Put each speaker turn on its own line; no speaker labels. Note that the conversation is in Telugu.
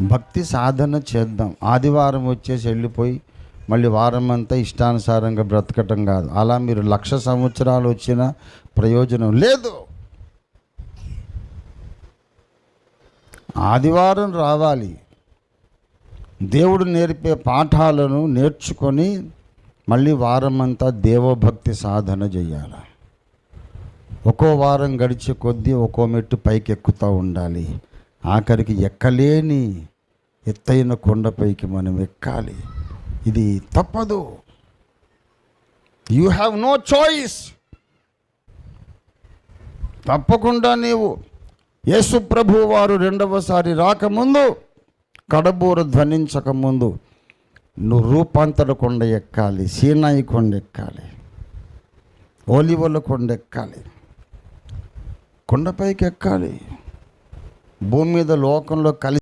భక్తి సాధన చేద్దాం. ఆదివారం వచ్చేసి వెళ్ళిపోయి మళ్ళీ వారం అంతా ఇష్టానుసారంగా బ్రతకటం కాదు. అలా మీరు లక్ష సంవత్సరాలు వచ్చిన ప్రయోజనం లేదు. ఆదివారం రావాలి. దేవుడు నేర్పే పాఠాలను నేర్చుకొని మళ్ళీ వారం అంతా దేవభక్తి సాధన చేయాలి? ఒక్కో వారం గడిచే కొద్దీ ఒక్కో మెట్టు పైకి ఎక్కుతూ ఉండాలి. ఆఖరికి ఎక్కలేని ఎత్తైన కొండపైకి మనం ఎక్కాలి. ఇది తప్పదు. యూ హ్యావ్ నో చాయిస్ తప్పకుండా నీవు యేసు ప్రభు వారు రెండవసారి రాకముందు కడబూర ధ్వనించకముందు నువ్వు రూపాంతర కొండ ఎక్కాలి సీనాయి కొండ ఎక్కాలి ఓలివల కొండ ఎక్కాలి కొండపైకి ఎక్కాలి. భూమి మీద లోకంలో కలిసి